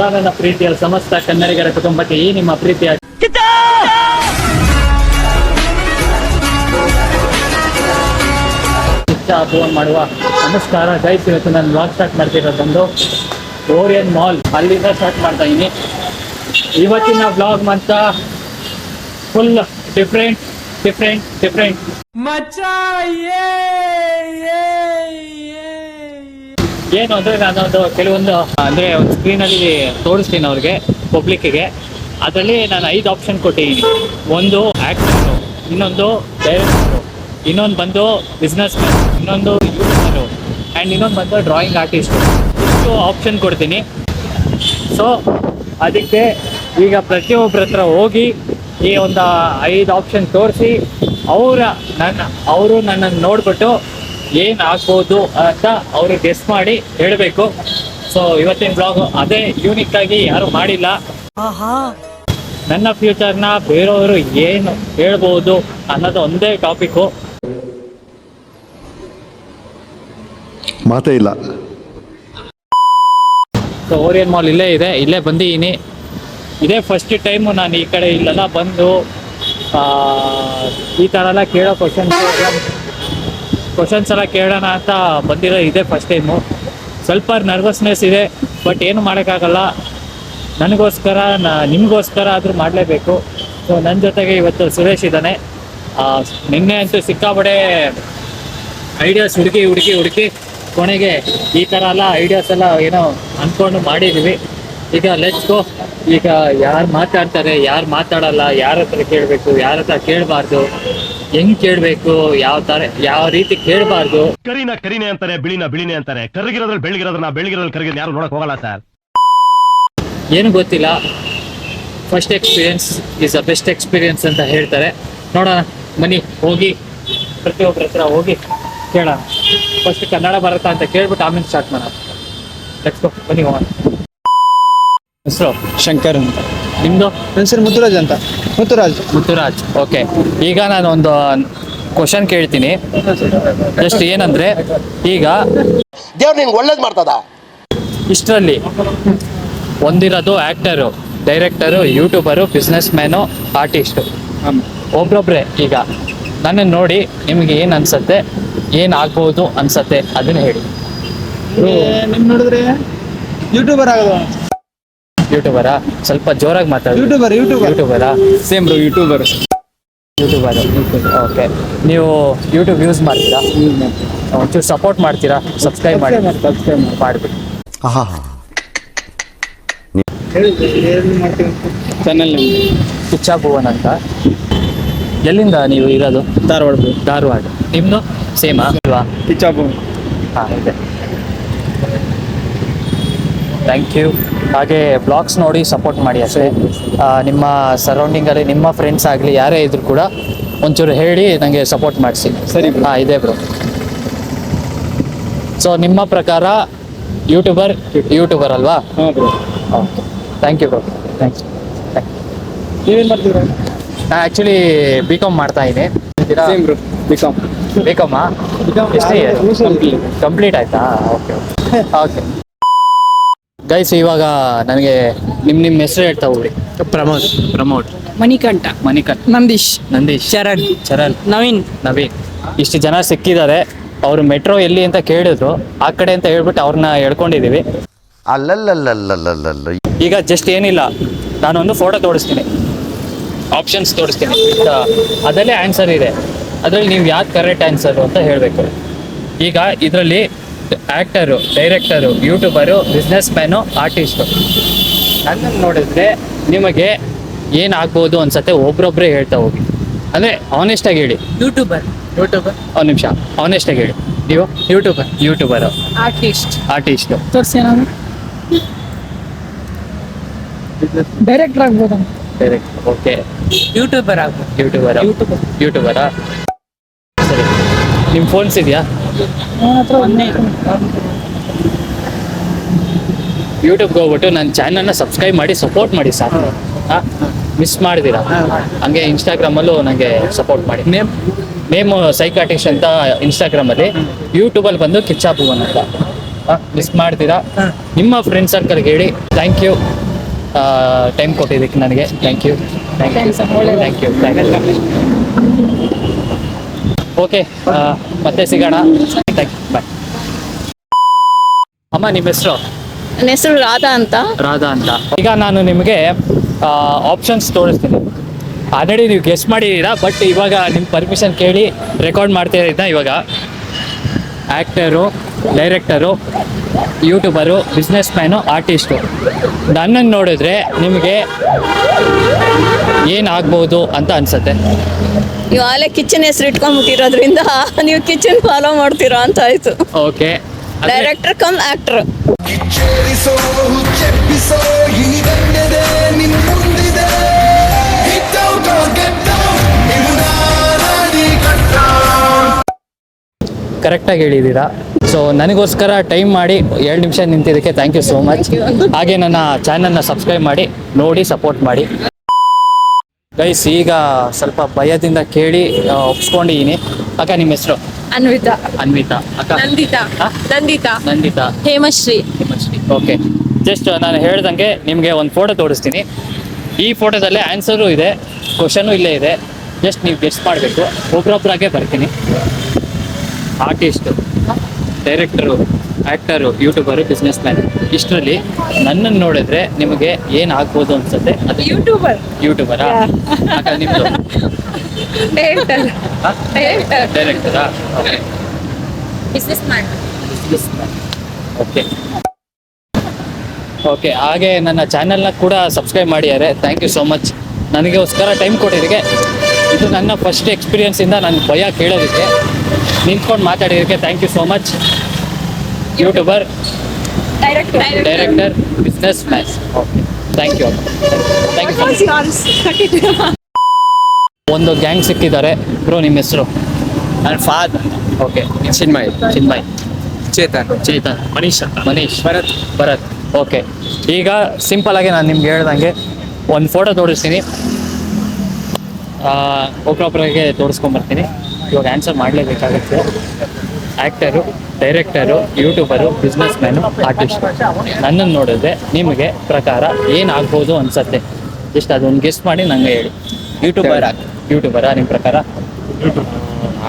ಎಲ್ಲ ನನ್ನ ಪ್ರೀತಿಯ ಸಮಸ್ತ ಕನ್ನಡಿಗರ ಕುಟುಂಬಕ್ಕೆ ಈ ನಿಮ್ಮ ಪ್ರೀತಿಯ ಫೋನ್ ಮಾಡುವ ನಮಸ್ಕಾರ. ಜೈ ಇವತ್ತು ನಾನು ಬ್ಲಾಗ್ ಸ್ಟಾರ್ಟ್ ಮಾಡ್ತಿರೋದೊಂದು ಓರಿಯನ್ ಮಾಲ್. ಅಲ್ಲಿಂದ ಸ್ಟಾರ್ಟ್ ಮಾಡ್ತಾ ಇದ್ದೀನಿ ಇವತ್ತಿನ ಬ್ಲಾಗ್ ಮಂತ ಫುಲ್ ಡಿಫ್ರೆಂಟ್ ಡಿಫ್ರೆಂಟ್ ಡಿಫ್ರೆಂಟ್ ಏನು ಅಂದ್ರೆ ನಾನೊಂದು ಕೆಲವೊಂದು, ಅಂದ್ರೆ ಒಂದು ಸ್ಕ್ರೀನ್ ಅಲ್ಲಿ ತೋರಿಸ್ತೀನಿ ಅವ್ರಿಗೆ ಪಬ್ಲಿಕ್ಕಿಗೆ ಅದರಲ್ಲಿ ನಾನು ಐದು ಆಪ್ಷನ್ ಕೊಟ್ಟಿದ್ದೀನಿ. ಒಂದು ಆಕ್ಟರ್ ಇನ್ನೊಂದು ಡೈರೆಕ್ಟರ್ ಇನ್ನೊಂದು ಬಂದು ಬಿಸ್ನೆಸ್ ಮ್ಯಾನ್ ಇನ್ನೊಂದು ಯೂಟ್ಯೂಬರು ಆ್ಯಂಡ್ ಇನ್ನೊಂದು ಬಂದು ಡ್ರಾಯಿಂಗ್ ಆರ್ಟಿಸ್ಟ್ ಇಷ್ಟು ಆಪ್ಷನ್ ಕೊಡ್ತೀನಿ. ಸೊ ಅದಕ್ಕೆ ಈಗ ಪ್ರತಿಯೊಬ್ಬರ ಹತ್ರ ಹೋಗಿ ಈ ಒಂದು ಐದು ಆಪ್ಷನ್ ತೋರಿಸಿ, ಅವರ ನನ್ನ, ಅವರು ನನ್ನನ್ನು ನೋಡ್ಬಿಟ್ಟು ಏನು ಆಗ್ಬೋದು ಅಂತ ಅವ್ರಿಗೆ ಗೆಸ್ ಮಾಡಿ ಹೇಳಬೇಕು. ಸೊ ಇವತ್ತಿನ ಬ್ಲಾಗ್ ಅದೇ ಯೂನಿಕ್ ಆಗಿ ಯಾರು ಮಾಡಿಲ್ಲ. ನನ್ನ ಫ್ಯೂಚರ್ನ ಬೇರೆಯವರು ಏನು ಹೇಳ್ಬೋದು ಅನ್ನೋದು ಒಂದೇ ಟಾಪಿಕ್ಕು ಮಾತೇ ಇಲ್ಲ. ಸೊ ಓರಿಯನ್ ಮಾಲ್ ಇಲ್ಲೇ ಇದೆ. ಇಲ್ಲೇ ಬಂದಿದ್ದೀನಿ. ಇದೇ ಫಸ್ಟ್ ಟೈಮು ನಾನು ಈ ಕಡೆ ಇಲ್ಲೆಲ್ಲ ಬಂದು ಆ, ಈ ಥರ ಎಲ್ಲ ಕೇಳೋ ಕ್ವಶನ್ಸ್ ಕ್ವಶನ್ಸ್ ಎಲ್ಲ ಕೇಳೋಣ ಅಂತ ಬಂದಿರೋ ಇದೇ ಫಸ್ಟ್ ಟೈಮು ಸ್ವಲ್ಪ ನರ್ವಸ್ನೆಸ್ ಇದೆ ಬಟ್ ಏನು ಮಾಡೋಕ್ಕಾಗಲ್ಲ. ನನಗೋಸ್ಕರ, ನ, ನಿಮಗೋಸ್ಕರ ಆದರೂ ಮಾಡಲೇಬೇಕು. ಸೊ ನನ್ನ ಜೊತೆಗೆ ಇವತ್ತು ಸುರೇಶ್ ಇದ್ದಾನೆ. ನಿನ್ನೆ ಅಂತೂ ಸಿಕ್ಕಾಬಡೆ ಐಡಿಯಾಸ್ ಹುಡುಕಿ ಹುಡುಕಿ ಹುಡುಕಿ ಕೊನೆಗೆ ಈ ಥರ ಎಲ್ಲ ಐಡಿಯಾಸ್ ಎಲ್ಲ ಏನೋ ಅಂದ್ಕೊಂಡು ಮಾಡಿದ್ದೀವಿ ಈಗ ಗೋ ಈಗ ಯಾರು ಮಾತಾಡ್ತಾರೆ, ಯಾರು ಮಾತಾಡಲ್ಲ, ಯಾರ ಹತ್ರ ಕೇಳಬೇಕು, ಯಾರ ಹತ್ರ ಕೇಳಬಾರ್ದು ಹೆಂಗ್ ಕೇಳ್ಬೇಕು? ಯಾವ ತರ ಯಾವ ರೀತಿ ಕೇಳಬಾರ್ದು? ಕರಿನ ಕರಿನೆ ಅಂತಾರೆ ಬಿಳಿನ ಬಿಳಿನೆ ಅಂತಾರೆ. ಕರಗಿರೋದ್ರಲ್ಲಿ ಬೆಳಗಿರೋದ್ರನ್ನ ಬೆಳಗಿರೋದ್ರಲ್ಲಿ ಕರಗಿದ್ ಯಾರು ನೋಡಕ್ ಹೋಗಲ್ಲ ಸರ್ ಏನು ಗೊತ್ತಿಲ್ಲ. First experience is a best experience ಅಂತ ಹೇಳ್ತಾರೆ. ನೋಡೋಣ. ಮನಿ ಹೋಗಿ. ಪ್ರತಿಯೊಬ್ಬರ ಹತ್ರ ಹೋಗಿ ಕೇಳೋಣ. ಫಸ್ಟ್ ಕನ್ನಡ ಬರುತ್ತಾ ಅಂತ ಕೇಳ್ಬಿಟ್ಟು ಆಮೇಲೆ ಸ್ಟಾರ್ಟ್ ಮಾಡೋಣ. ಲೆಟ್ಸ್ ಗೋ ಬನ್ನಿ ಹೋಗೋಣ. ಹೆಸರು ಶಂಕರ್ ಅಂತ. ನಿಮ್ಮದು ನನ್ನ ಹೆಸರು ಮುತ್ತುರಾಜ್ ಅಂತ. ಮುತ್ತುರಾಜ್. ಮುತ್ತುರಾಜ್. ಓಕೆ ಈಗ ನಾನು ಒಂದು ಕ್ವಶನ್ ಕೇಳ್ತೀನಿ. ಜಸ್ಟ್ ಏನಂದ್ರೆ ಈಗ ದೇವ್ರು ನಿಂಗೆ ಒಳ್ಳೇದು ಮಾಡ್ತದ? ಇಷ್ಟರಲ್ಲಿ ಒಂದಿರೋದು actor director YouTuber businessman artist ಒಬ್ರೊಬ್ರೆ ಈಗ ನನ್ನನ್ನು ನೋಡಿ ನಿಮಗೆ ಏನು ಅನ್ಸತ್ತೆ ಏನು ಆಗ್ಬೋದು ಅನ್ಸತ್ತೆ ಅದನ್ನ ಹೇಳಿ. ನಿಮ್ ನೋಡಿದ್ರೆ ಯೂಟ್ಯೂಬರ್ ಆಗೋದು ಯೂಟ್ಯೂಬರಾ ಸ್ವಲ್ಪ ಜೋರಾಗಿ ಮಾತಾಡಿ. YouTuber YouTuber. ಯೂಟ್ಯೂಬರಾ. Same bro YouTuber. YouTuber. Okay. ನೀವು ಯೂಟ್ಯೂಬ್ ಯೂಸ್ ಮಾಡ್ತೀರಾ? ಒಂಚೂರು ಸಪೋರ್ಟ್ ಮಾಡ್ತೀರಾ? ಸಬ್ಸ್ಕ್ರೈಬ್ ಮಾಡಿ. ಸಬ್ಸ್ಕ್ರೈಬ್ ಮಾಡಿಬಿಟ್ಟು. ಆಹಾ. ಚಾನಲ್ ಕಿಚ್ಚಾ ಭುವನ್ ಅಂತ. ಎಲ್ಲಿಂದ ನೀವು ಇರೋದು? ಧಾರವಾಡ ಧಾರವಾಡ. ನಿಮ್ಮದು ಸೇಮಾ ಅಲ್ವಾ ಕಿಚ್ಚಾಪು ಹಾಂ ಇದೆ. ಥ್ಯಾಂಕ್ ಯು ಹಾಗೆ ಬ್ಲಾಗ್ಸ್ ನೋಡಿ ಸಪೋರ್ಟ್ ಮಾಡಿ ಅಷ್ಟೇ. ನಿಮ್ಮ ಸರೌಂಡಿಂಗಲ್ಲಿ ನಿಮ್ಮ ಫ್ರೆಂಡ್ಸ್ ಆಗಲಿ ಯಾರೇ ಇದ್ರು ಕೂಡ ಒಂಚೂರು ಹೇಳಿ ನನಗೆ ಸಪೋರ್ಟ್ ಮಾಡಿಸಿ. ಸರಿ. ಹಾಂ ಇದೆ ಬ್ರೋ ಸೊ ನಿಮ್ಮ ಪ್ರಕಾರ ಯೂಟ್ಯೂಬರ್ ಯೂಟ್ಯೂಬರ್ ಅಲ್ವಾ? Okay thank you bro thank ನೀವೇನು ಮಾಡ್ತೀರಾ? ನಾನು ಆ್ಯಕ್ಚುಲಿ ಬಿ ಕಾಮ್ ಮಾಡ್ತಾ ಇದ್ದೀನಿ B com B com B comma ಎಷ್ಟು ಕಂಪ್ಲೀಟ್ ಆಯ್ತಾ? ಓಕೆ ಓಕೆ ಗೈಸ್ ಇವಾಗ ನನಗೆ ನಿಮ್ಮ ನಿಮ್ಮ ಹೆಸರು ಹೇಳ್ತಾ ಹೋಗ್ರಿ. ಪ್ರಮೋದ್. ಪ್ರಮೋದ್. ಮಣಿಕಂಠ. ಮಣಿಕಂಠ. ನಂದೀಶ್. ನಂದೀಶ್. ಚರಣ್. ಚರಣ್. ನವೀನ್. ನವೀನ್. ಇಷ್ಟು ಜನ ಸಿಕ್ಕಿದ್ದಾರೆ. ಅವರು ಮೆಟ್ರೋ ಎಲ್ಲಿ ಅಂತ ಕೇಳಿದ್ರು. ಆ ಕಡೆ ಅಂತ ಹೇಳ್ಬಿಟ್ಟು ಅವ್ರನ್ನ ಹೇಳ್ಕೊಂಡಿದ್ದೀವಿ ಅಲ್ಲಲ್ಲಲ್ಲಲ್ಲಲ್ಲಲ್ಲ ಈಗ ಜಸ್ಟ್ ಏನಿಲ್ಲ ನಾನೊಂದು ಫೋಟೋ ತೋರಿಸ್ತೀನಿ ಆಪ್ಷನ್ಸ್ ತೋರಿಸ್ತೀನಿ ಅದರಲ್ಲೇ ಆನ್ಸರ್ ಇದೆ ಅದರಲ್ಲಿ ನೀವು ಯಾವ್ದು ಕರೆಕ್ಟ್ ಆನ್ಸರು ಅಂತ ಹೇಳಬೇಕು ಈಗ ಇದರಲ್ಲಿ actor director YouTuber businessman artist ನನ್ನನ್ನು ನೋಡಿದ್ರೆ ನಿಮಗೆ ಏನಾಗ್ಬೋದು ಅನ್ಸತ್ತೆ ಒಬ್ರೊಬ್ಬರೇ ಹೇಳ್ತಾ ಹೋಗಿ. ಅಂದರೆ ಆನೆಸ್ಟಾಗಿ ಹೇಳಿ. ಯೂಟ್ಯೂಬರ್ ಯೂಟ್ಯೂಬರ್ ಒಂದು ನಿಮಿಷ. ಆನೆಸ್ಟಾಗಿ ಹೇಳಿ. ನೀವು? ಯೂಟ್ಯೂಬರ್ ಯೂಟ್ಯೂಬರು ಆರ್ಟಿಸ್ಟ್ ಆರ್ಟಿಸ್ಟು ತೋರಿಸಿ ನಾನು ಡೈರೆಕ್ಟರ್ ಆಗ್ಬೋದು? ಡೈರೆಕ್ಟ್ ಓಕೆ ಯೂಟ್ಯೂಬರ್ ಆಗ್ಬೋದು. ಯೂಟ್ಯೂಬರ್ ಯೂಟ್ಯೂಬರ್ ಯೂಟ್ಯೂಬರಾ ಸರಿ. ನಿಮ್ಮ ಫೋನ್ಸ್ ಇದೆಯಾ? ಯೂಟ್ಯೂಬ್ಗೆ ಹೋಗ್ಬಿಟ್ಟು ನನ್ನ ಚಾನಲ್ನ ಸಬ್ಸ್ಕ್ರೈಬ್ ಮಾಡಿ ಸಪೋರ್ಟ್ ಮಾಡಿ ಸರ್ ಹಾಂ ಮಿಸ್ ಮಾಡಿದ್ದೀರಾ ಹಂಗೆ ಇನ್ಸ್ಟಾಗ್ರಾಮಲ್ಲೂ ನನಗೆ ಸಪೋರ್ಟ್ ಮಾಡಿ. ನೇಮ್ ನೇಮು ಸೈಕಾಟಿಕ್ಸ್ ಅಂತ ಇನ್ಸ್ಟಾಗ್ರಾಮಲ್ಲಿ ಯೂಟ್ಯೂಬಲ್ಲಿ ಬಂದು ಕಿಚ್ಚಾ ಭುವನ್ ಅಂತ ಮಿಸ್ ಮಾಡ್ತೀರಾ ನಿಮ್ಮ ಫ್ರೆಂಡ್ ಸರ್ಕಲ್ಗೆ ಹೇಳಿ. ಥ್ಯಾಂಕ್ ಯು ಟೈಮ್ ಕೊಟ್ಟಿದ್ದಕ್ಕೆ ನನಗೆ. Thank you thank you thank you thank you okay ಮತ್ತೆ ಸಿಗೋಣ. ಬಾಯ್ ಅಮ್ಮ ನಿಮ್ಮ ಹೆಸರು? ನನ್ನ ಹೆಸರು ರಾಧಾ ಅಂತ. ರಾಧಾ ಅಂತ. ಈಗ ನಾನು ನಿಮಗೆ ಆಪ್ಷನ್ಸ್ ತೋರಿಸ್ತೀನಿ. ಆಲ್ರೆಡಿ ನೀವು ಗೆಸ್ಟ್ ಮಾಡಿದ್ದೀರಾ ಬಟ್ ಇವಾಗ ನಿಮ್ಮ ಪರ್ಮಿಷನ್ ಕೇಳಿ ರೆಕಾರ್ಡ್ ಮಾಡ್ತಾ ಇದ್ದ ಇವಾಗ. Actor director YouTuber businessman artist ನನ್ನನ್ನು ನೋಡಿದ್ರೆ ನಿಮಗೆ ಏನಾಗ್ಬೋದು ಅಂತ ಅನ್ಸುತ್ತೆ. ನೀವು ಆಲೆ ಕಿಚನ್ ಹೆಸರು ಇಟ್ಕೊಂಡ್ಬಿಟ್ಟಿರೋದ್ರಿಂದ ನೀವು ಕಿಚನ್ ಫಾಲೋ ಮಾಡ್ತೀರಾ ಅಂತ ಆಯ್ತು. ಓಕೆ. ಡೈರೆಕ್ಟರ್ ಕಮ್ ಆಕ್ಟರ್ ಕರೆಕ್ಟಾಗಿ ಹೇಳಿದ್ದೀರಾ. ಸೊ ನನಗೋಸ್ಕರ ಟೈಮ್ ಮಾಡಿ ಎರಡು ನಿಮಿಷ ನಿಂತಿದ್ದಕ್ಕೆ ಥ್ಯಾಂಕ್ ಯು ಸೋ ಮಚ್ ಹಾಗೆ ನನ್ನ ಚಾನಲ್ನ ಸಬ್ಸ್ಕ್ರೈಬ್ ಮಾಡಿ ನೋಡಿ ಸಪೋರ್ಟ್ ಮಾಡಿ. ಗೈಸ್ ಈಗ ಸ್ವಲ್ಪ ಭಯದಿಂದ ಕೇಳಿ ಆ, ಒಪ್ಸ್ಕೊಂಡಿದ್ದೀನಿ ಅಕ್ಕ ನಿಮ್ಮ ಹೆಸರು? ಅನ್ವಿತಾ. ಅನ್ವಿತಾ. ಅಕ್ಕ. ನಂದಿತಾ. ಹಾ? ನಂದಿತಾ. ನಂದಿತಾ. ಹೇಮಶ್ರೀ. ಓಕೆ ಜಸ್ಟ್ ನಾನು ಹೇಳ್ದಂಗೆ ನಿಮಗೆ ಒಂದು ಫೋಟೋ ತೋರಿಸ್ತೀನಿ. ಈ ಫೋಟೋದಲ್ಲೇ ಆನ್ಸರು ಇದೆ ಕ್ವಶನು ಇಲ್ಲೇ ಇದೆ. ಜಸ್ಟ್ ನೀವು ಗೆಸ್ಟ್ ಮಾಡಬೇಕು. ಒಬ್ರೊಬ್ರಾಗೆ ಬರ್ತೀನಿ. Artist director actor YouTuber businessman ಇಷ್ಟರಲ್ಲಿ ನನ್ನನ್ನು ನೋಡಿದ್ರೆ ನಿಮಗೆ ಏನು ಆಗ್ಬೋದು ಅನ್ಸುತ್ತೆ? ಅದು ಯೂಟ್ಯೂಬರ್. ಯೂಟ್ಯೂಬರಾ? ಹಾಗಾದ್ರೆ ನಿಮ್ಮದು director director ಡೈರೆಕ್ಟರಾ okay business man okay okay ಹಾಗೆ ನನ್ನ ಚಾನೆಲ್ನ ಕೂಡ ಸಬ್ಸ್ಕ್ರೈಬ್ ಮಾಡಿದ್ದಾರೆ ಥ್ಯಾಂಕ್ ಯು ಸೋ ಮಚ್ ನನಗೋಸ್ಕರ ಟೈಮ್ ಕೊಟ್ಟಿದ್ದಕ್ಕೆ ಇದು ನನ್ನ ಫಸ್ಟ್ ಎಕ್ಸ್ಪೀರಿಯನ್ಸಿಂದ ನಾನು ಭಯ ಕೇಳೋದಕ್ಕೆ ನಿಂತ್ಕೊಂಡು ಮಾತಾಡಿದ್ದಕ್ಕೆ thank you so much YouTuber director director businessman okay thank you thank you ಒಂದು ಗ್ಯಾಂಗ್ ಸಿಕ್ಕಿದ್ದಾರೆ. ಬ್ರೋ ನಿಮ್ಮ ಹೆಸರು? ನನ್ನ ಫಾದ್ ಓಕೆ ಚಿನ್ಮಯ್. ಚಿನ್ಮಯ್. ಚೇತನ್. ಚೇತನ್. ಮನೀಶ್ ಮನೀಶ್. ಭರತ್. ಭರತ್. ಓಕೆ ಈಗ ಸಿಂಪಲ್ ಆಗಿ ನಾನು ನಿಮ್ಗೆ ಹೇಳ್ದಂಗೆ ಒಂದು ಫೋಟೋ ತೋರಿಸ್ತೀನಿ. ಒಬ್ಬರೊಬ್ಬರಿಗೆ ತೋರಿಸ್ಕೊಂಬರ್ತೀನಿ. ಇವಾಗ answer ಮಾಡಲೇಬೇಕಾಗುತ್ತೆ. Actor director YouTuber businessman artist ನನ್ನನ್ನು ನೋಡಿದ್ರೆ ನಿಮಗೆ ಪ್ರಕಾರ ಏನಾಗ್ಬೋದು ಅನ್ಸತ್ತೆ? ಜಸ್ಟ್ ಅದೊಂದು ಗೆಸ್ಟ್ ಮಾಡಿ ನಂಗೆ ಹೇಳಿ. ಯೂಟ್ಯೂಬರ್ ಯೂಟ್ಯೂಬರಾ ನಿಮ್ಮ ಪ್ರಕಾರ?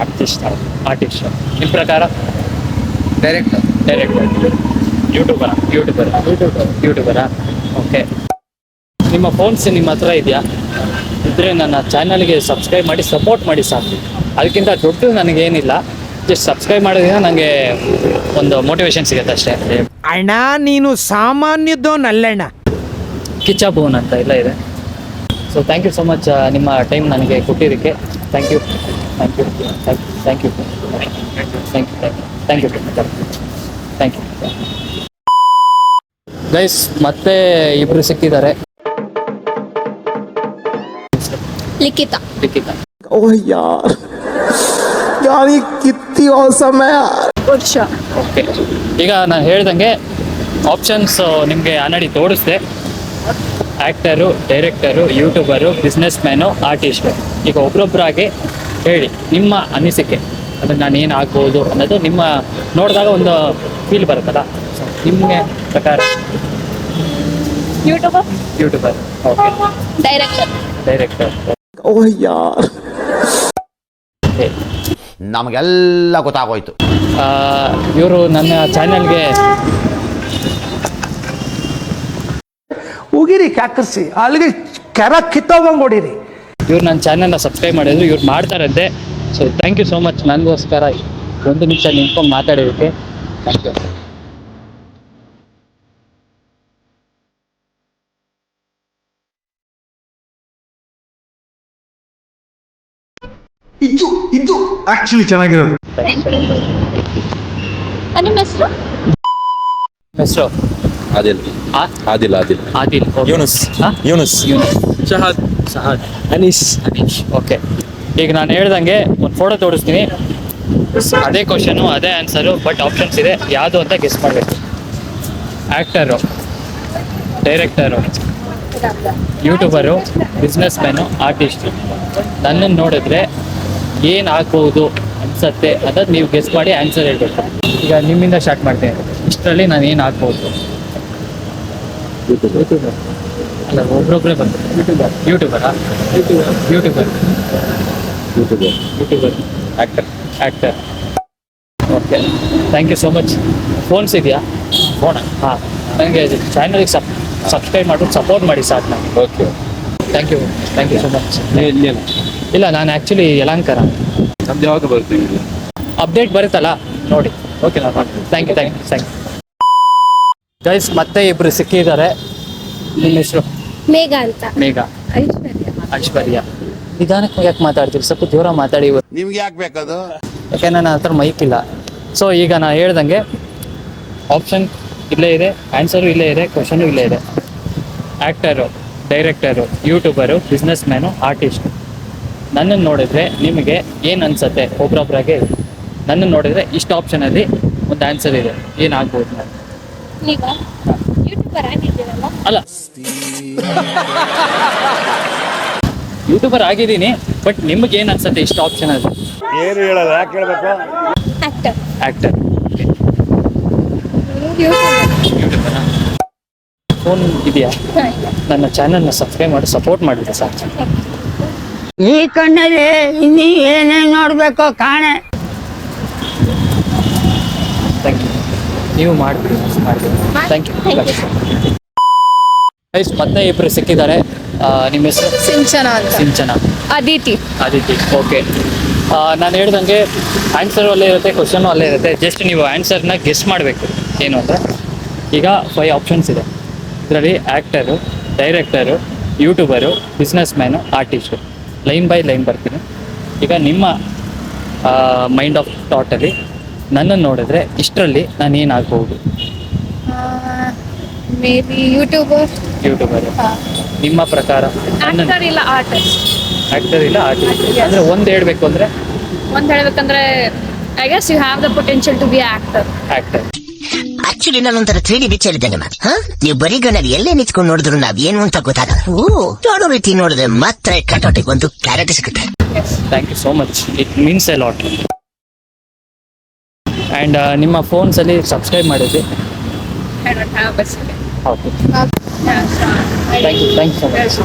ಆರ್ಟಿಸ್ಟ್ ಆರ್ಟಿಸ್ಟ್ ನಿಮ್ಮ ಪ್ರಕಾರ? ಡೈರೆಕ್ಟರ್ ಡೈರೆಕ್ಟರ್ ಯೂಟ್ಯೂಬರ ಯೂಟ್ಯೂಬರ್ ಯೂಟ್ಯೂಬರಾ ಓಕೆ ನಿಮ್ಮ ಫೋನ್ಸ್ ನಿಮ್ಮ ಹತ್ರ ಇದೆಯಾ? ಇದ್ರೆ ನನ್ನ ಚಾನಲ್ಗೆ ಸಬ್ಸ್ಕ್ರೈಬ್ ಮಾಡಿ ಸಪೋರ್ಟ್ ಮಾಡಿ ಸಾಕು. ಅದಕ್ಕಿಂತ ದೊಡ್ಡ ನನಗೇನಿಲ್ಲ. ಜಸ್ಟ್ ಸಬ್ಸ್ಕ್ರೈಬ್ ಮಾಡೋದ್ರಿಂದ ನನಗೆ ಒಂದು ಮೋಟಿವೇಶನ್ ಸಿಗುತ್ತೆ ಅಷ್ಟೇ ಅಣ್ಣ ನೀನು ಸಾಮಾನ್ಯದೋನಲ್ಲಣ್ಣ ಕಿಚ್ಚ ಬೋನ್ ಅಂತ ಎಲ್ಲ ಇದೆ so thank you so much ನಿಮ್ಮ ಟೈಮ್ ನನಗೆ ಕೊಟ್ಟಿದ್ದಕ್ಕೆ thank you thank you thank you thank you thank you thank you thank you guys ಮತ್ತೆ ಇಬ್ರು ಸಿಕ್ಕಿದ್ದಾರೆ ಲಿಖಿತ ಲಿಖಿತ ओह यार यार ये कितनी ಸಮಯ ವರ್ಷ ಓಕೆ ಈಗ ನಾನು ಹೇಳ್ದಂಗೆ ಆಪ್ಷನ್ಸ್ uh, ನಿಮಗೆ already ತೋರಿಸ್ದೆ. Actor director YouTuber businessman artist ಈಗ ಒಬ್ರೊಬ್ಬರಾಗಿ ಹೇಳಿ ನಿಮ್ಮ ಅನಿಸಿಕೆ ಅದನ್ನು ನಾನು ಏನು ಆಗ್ಬೋದು ಅನ್ನೋದು ನಿಮ್ಮ ನೋಡಿದಾಗ ಒಂದು ಫೀಲ್ ಬರುತ್ತಲ್ಲ. ನಿಮಗೆ ಪ್ರಕಾರ? YouTuber YouTuber okay director director oh ಯಾರ್ ನಮಗೆಲ್ಲ ಗೊತ್ತಾಗೋಯ್ತು. ಇವರು ನನ್ನ ಚಾನೆಲ್ಗೆ ಉಗಿರಿ ಕ್ಯಾಕರ್ಸಿ ಅಲ್ಲಿಗೆ ಕೆರ ಕಿತ್ತೋಗಂಗ್ ಹೊಡೀರಿ ಇವ್ರು ನನ್ನ ಚಾನೆಲ್ನ ಸಬ್ಸ್ಕ್ರೈಬ್ ಮಾಡಿದ್ರು ಇವ್ರು ಮಾಡ್ತಾರಂತೆ. So thank you so much ನನಗೋಸ್ಕರ ಒಂದು ನಿಮಿಷ ನಿಂತ್ಕೊಂಡು ಮಾತಾಡೋದಕ್ಕೆ ಥ್ಯಾಂಕ್ ಯು ಇದು ಇದು. ಆಕ್ಚುಲಿ ಚೆನ್ನಾಗಿರೋದು. ನಿಮ್ಮ ಹೆಸರು ಹೆಸರು ಆದಿಲ್. ಆ? ಆದಿಲ್ ಆದಿಲ್. ಆದಿಲ್ ಯೂನುಸ್ ಹಾ? ಯೂನುಸ್. ಶಹಾದ್. ಶಹಾದ್. ಅನೀಶ್. ಅನೀಸ್ ಅನೀಶ್ ಓಕೆ. ಈಗ ನಾನು ಹೇಳ್ದಂಗೆ ಒಂದು ಫೋಟೋ ತೋರಿಸ್ತೀನಿ. ಅದೇ ಕ್ವಶನು ಅದೇ ಆನ್ಸರು ಬಟ್ ಆಪ್ಷನ್ಸ್ ಇದೆ. ಯಾವುದು ಅಂತ ಗೆಸ್ ಮಾಡಬೇಕು. Actor director YouTuber businessman artist ನನ್ನನ್ನು ನೋಡಿದ್ರೆ ಏನು ಹಾಕ್ಬೋದು ಅನ್ಸತ್ತೆ ಅದನ್ನ ನೀವು ಗೆಸ್ ಮಾಡಿ ಆನ್ಸರ್ ಹೇಳ್ಬೇಕು. ಈಗ ನಿಮ್ಮಿಂದ ಸ್ಟಾರ್ಟ್ ಮಾಡ್ತೀನಿ. ಇಷ್ಟರಲ್ಲಿ ನಾನು ಏನು ಹಾಕ್ಬೋದು ಅಲ್ಲ ಒಬ್ರೊಬ್ಬರೇ ಬಂದು YouTuber ಯೂಟ್ಯೂಬರಾ YouTuber YouTuber YouTuber YouTuber actor actor okay thank you so much phones ಇದೆಯಾ ಫೋನ್ ಹಾಂ ನನಗೆ ಚಾನಲ್ಗೆ ಸಬ್ ಸಬ್ಸ್ಕ್ರೈಬ್ ಮಾಡ್ಬಿಟ್ಟು ಸಪೋರ್ಟ್ ಮಾಡಿ ಸಾಕು ನಾನು okay thank you thank you so much ಇಲ್ಲ ನಾನು ಆ್ಯಕ್ಚುಲಿ ಯಲಾಂಕರ ನಮ್ದು ಯಾವಾಗ ಬರುತ್ತೆ ಅಪ್ಡೇಟ್ ಬರುತ್ತಲ್ಲ? ನೋಡಿ. ಓಕೆ ನಾನು thank you thank you thank you guys ಮತ್ತೆ ಇಬ್ಬರು ಸಿಕ್ಕಿದ್ದಾರೆ. ನಿಮ್ಮ ಹೆಸರು? ಮೇಘ ಅಂತ. ಮೇಘ. ಐಶ್ವರ್ಯ. ಐಶ್ವರ್ಯ. ನಿಧಾನಕ್ಕೆ ಯಾಕೆ ಮಾತಾಡ್ತೀವಿ ಸ್ವಲ್ಪ ದೂರ ಮಾತಾಡಿ. ನಿಮ್ಗೆ ಯಾಕೆ ಬೇಕದು? ಯಾಕೆ ನನ್ನ ಹತ್ರ ಮೈಕ್ ಇಲ್ಲ. ಸೊ ಈಗ ನಾನು ಹೇಳ್ದಂಗೆ ಆಪ್ಷನ್ ಇಲ್ಲೇ ಇದೆ ಆನ್ಸರು ಇಲ್ಲೇ ಇದೆ ಕ್ವಶನು ಇಲ್ಲೇ ಇದೆ. Actor director YouTuber businessman artist ನನ್ನನ್ನು ನೋಡಿದ್ರೆ ನಿಮಗೆ ಏನು ಅನ್ಸುತ್ತೆ? ಒಬ್ರೊಬ್ರಾಗೆ ನನ್ನನ್ನು ನೋಡಿದ್ರೆ ಇಷ್ಟು ಆಪ್ಷನಲ್ಲಿ ಒಂದು ಆನ್ಸರ್ ಇದೆ. ಏನಾಗ್ಬೋದು ಅಲ್ಲ. ಯೂಟ್ಯೂಬರ್ ಆಗಿದ್ದೀನಿ ಬಟ್ ನಿಮ್ಗೆ ಏನು ಅನ್ಸುತ್ತೆ ಇಷ್ಟು ಆಪ್ಷನ್ ಅದು ಏನು ಹೇಳಲ್ಲ ಯಾಕೆ ಹೇಳಬೇಕು? ಆಕ್ಟರ್ ಆ್ಯಕ್ಟರ್ ಯೂಟ್ಯೂಬರ್ ಫೋನ್ ಇದೆಯಾ? ನನ್ನ ಚಾನಲ್ನ ಸಬ್ಸ್ಕ್ರೈಬ್ ಮಾಡಿ ಸಪೋರ್ಟ್ ಮಾಡಿದೆ ಸರ್ ಈ ಕಣ್ಣಲ್ಲಿ ಇನ್ನಿ ಏನೇನ್ ನೋಡ್ಬೇಕೋ ಕಾಣೆ. ಥ್ಯಾಂಕ್ ಯು ನೀವು ಮಾಡ್ಬಿಡಿ ಥ್ಯಾಂಕ್ ಯು ಗೈಸ್ ಮತ್ತೆ ಇಬ್ರು ಸಿಕ್ಕಿದ್ದಾರೆ. ಆ, ನಿಮ್ಮ ಹೆಸರು? ಸಿಂಚನ ಅಂತ. ಸಿಂಚನ. ಅದಿತಿ ಅದಿತಿ ಓಕೆ ನಾನು ಹೇಳ್ದಂಗೆ ಆನ್ಸರ್ ಅಲ್ಲೇ ಇರುತ್ತೆ ಕ್ವಶನು ಅಲ್ಲೇ ಇರುತ್ತೆ. ಜಸ್ಟ್ ನೀವು ಆನ್ಸರ್ನ ಗೆಸ್ ಮಾಡಬೇಕು. ಏನು ಅಂದರೆ ಈಗ ಫೈವ್ ಆಪ್ಷನ್ಸ್ ಇದೆ. ಇದರಲ್ಲಿ actor director YouTuber businessman artist line by line ಬರ್ತೀನಿ. ಈಗ ನಿಮ್ಮ ಮೈಂಡ್ ಆಫ್ ಥಾಟಲ್ಲಿ ನನ್ನನ್ನು ನೋಡಿದ್ರೆ ಇಷ್ಟರಲ್ಲಿ ನಾನು ಏನಾಗ್ಬೋದು ಮೇ ಬಿ ಯೂಟ್ಯೂಬರ್ ಯೂಟ್ಯೂಬರ್ ನಿಮ್ಮ ಪ್ರಕಾರ ಆಕ್ಟರ್ ಇಲ್ಲ ಆರ್ಟಿಸ್ಟ್ ಆ್ಯಕ್ಟರ್ ಇಲ್ಲ ಆರ್ಟಿಸ್ಟ್ ಅಂದ್ರೆ ಒಂದು ಹೇಳಬೇಕು ಅಂದ್ರೆ? ಒಂದ್ ಹೇಳ್ಬೇಕಂದ್ರೆ I guess you have the potential to be actor actor actually ನಾನೊಂಥರ three D picture ಹೇಳಿದ್ದೆ ನಿಮ್ಮ ನೀವು ಬರೀ ಗಣ್ಣಲ್ಲಿ ಎಲ್ಲೇ ನಿಂತ್ಕೊಂಡು ನೋಡಿದ್ರು ನಾವ್ ಏನು ಅಂತ ಗೊತ್ತಾಗಲ್ಲ. ಓ. ನೋಡೋ ರೀತಿ ನೋಡಿದ್ರೆ ಮಾತ್ರ ಕಟೌಟಿಗೆ ಒಂದು ಕ್ಯಾರೆಟ್ ಸಿಗುತ್ತೆ. Thank you so much it means a lot and ನಿಮ್ಮ ಫೋನ್ಸಲ್ಲಿ ಸಬ್ಸ್ಕ್ರೈಬ್ ಮಾಡಿದ್ವಿ. ಹೌದು thank you thank you so much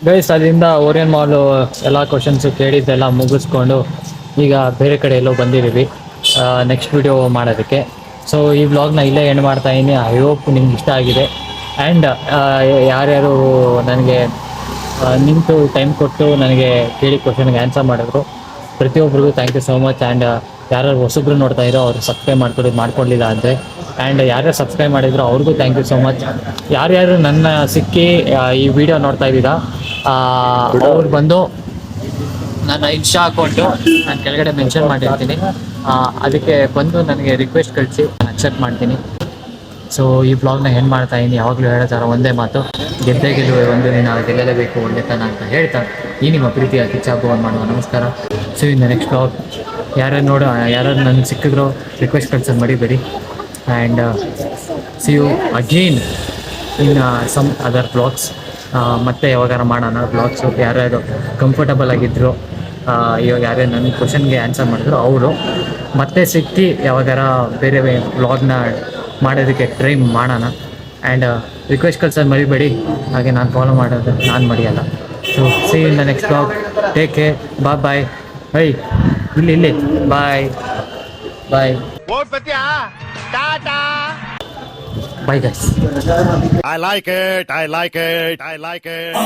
guys ಅಲ್ಲಿಂದ ಓರಿಯನ್ ಮಾಲು ಎಲ್ಲ ಕ್ವಶನ್ಸು ಕೇಳಿದ್ದೆಲ್ಲ ಮುಗಿಸ್ಕೊಂಡು ಈಗ ಬೇರೆ ಕಡೆ ಎಲ್ಲೋ ಬಂದಿದ್ದೀವಿ. ನೆಕ್ಸ್ಟ್ ವಿಡಿಯೋ ಮಾಡೋದಕ್ಕೆ. ಸೊ ಈ ವ್ಲಾಗ್ನ ಇಲ್ಲೇ ಎಂಡ್ ಮಾಡ್ತಾ ಇದ್ದೀನಿ ಐ ಹೋಪ್ ನಿಮ್ಗೆ ಇಷ್ಟ ಆಗಿದೆ. ಆ್ಯಂಡ್ ಯಾರ್ಯಾರು ನನಗೆ ನಿಂತು ಟೈಮ್ ಕೊಟ್ಟು ನನಗೆ ಕೇಳಿ ಕ್ವಶನ್ಗೆ ಆನ್ಸರ್ ಮಾಡಿದ್ರು ಪ್ರತಿಯೊಬ್ಬರಿಗೂ thank you so much and ಯಾರ್ಯಾರು ಹೊಸಬ್ರು ನೋಡ್ತಾ ಇರೋ, ಅವ್ರು ಸಬ್ಸ್ಕ್ರೈಬ್ ಮಾಡ್ಕೊಳ್ಳಿ ಮಾಡ್ಕೊಳ್ಳಿಲ್ಲ ಅಂದರೆ ಆ್ಯಂಡ್ ಯಾರ್ಯಾರು ಸಬ್ಸ್ಕ್ರೈಬ್ ಮಾಡಿದ್ರು, ಅವ್ರಿಗೂ ಥ್ಯಾಂಕ್ ಯು ಸೋ ಮಚ್ ಯಾರ್ಯಾರು ನನ್ನ ಸಿಕ್ಕಿ ಈ ವಿಡಿಯೋ ನೋಡ್ತಾ ಇದ್ದೀರಾ ಅವ್ರು ಬಂದು ನನ್ನ ಇನ್ಸ್ಟಾ ಅಕೌಂಟು ನಾನು ಕೆಳಗಡೆ ಮೆನ್ಷನ್ ಮಾಡಿರ್ತೀನಿ. ಅದಕ್ಕೆ ಬಂದು ನನಗೆ ರಿಕ್ವೆಸ್ಟ್ ಕಳಿಸಿ, ನಾನು ಅಕ್ಸೆಪ್ಟ್ ಮಾಡ್ತೀನಿ. ಸೊ ಈ ಬ್ಲಾಗ್ನ ಏನು ಮಾಡ್ತಾ ಇದ್ದೀನಿ ಯಾವಾಗಲೂ ಹೇಳ್ತಾರೆ ಒಂದೇ ಮಾತು, ಗೆದ್ದೆ ಗೆಲ್ಲುವೆ ಒಂದು ದಿನ ಗೆಲ್ಲಲೇಬೇಕು ಒಳ್ಳೆತನ ಅಂತ ಹೇಳ್ತಾ ಈ ನಿಮ್ಮ ಪ್ರೀತಿಯ ಕಿಚ್ಚಾಗುವ ಮಾಡುವ ನಮಸ್ಕಾರ. ಸೊ ಇನ್ ನೆಕ್ಸ್ಟ್ ಬ್ಲಾಗ್ ಯಾರ್ಯಾರು ನೋಡೋ, ಯಾರ್ಯಾರು ನನಗೆ ಸಿಕ್ಕಿದ್ರು ರಿಕ್ವೆಸ್ಟ್ ಕಳ್ಸೋದು ಮಡಿಬೇಡಿ. And see you again in some other blogs ಮತ್ತೆ ಯಾವಾಗಾರ ಮಾಡೋಣ ಬ್ಲಾಗ್ಸು ಯಾರ್ಯಾರು ಕಂಫರ್ಟಬಲ್ ಆಗಿದ್ದರು ಇವಾಗ ಯಾರ್ಯಾರು ನನ್ನ ಕ್ವಶನ್ಗೆ ಆನ್ಸರ್ ಮಾಡಿದ್ರು, ಅವರು ಮತ್ತೆ ಸಿಕ್ಕಿ ಯಾವಾಗಾರ ಬೇರೆ ವ್ಲಾಗ್ನ ಮಾಡೋದಕ್ಕೆ ಟ್ರೈ ಮಾಡೋಣ. ಆ್ಯಂಡ್ ರಿಕ್ವೆಸ್ಟ್ ಕಳ್ಸೋದು ಮರಿಬೇಡಿ. ಹಾಗೆ ನಾನು ಫಾಲೋ ಮಾಡೋದು ನಾನು ಮಡಿಯಲ್ಲ so see in the next blog take care ಬಾ ಬಾಯ್ ಹೈ ಇಲ್ಲಿ ಇಲ್ಲಿ. Bye bye bye guys I like it I like it I like it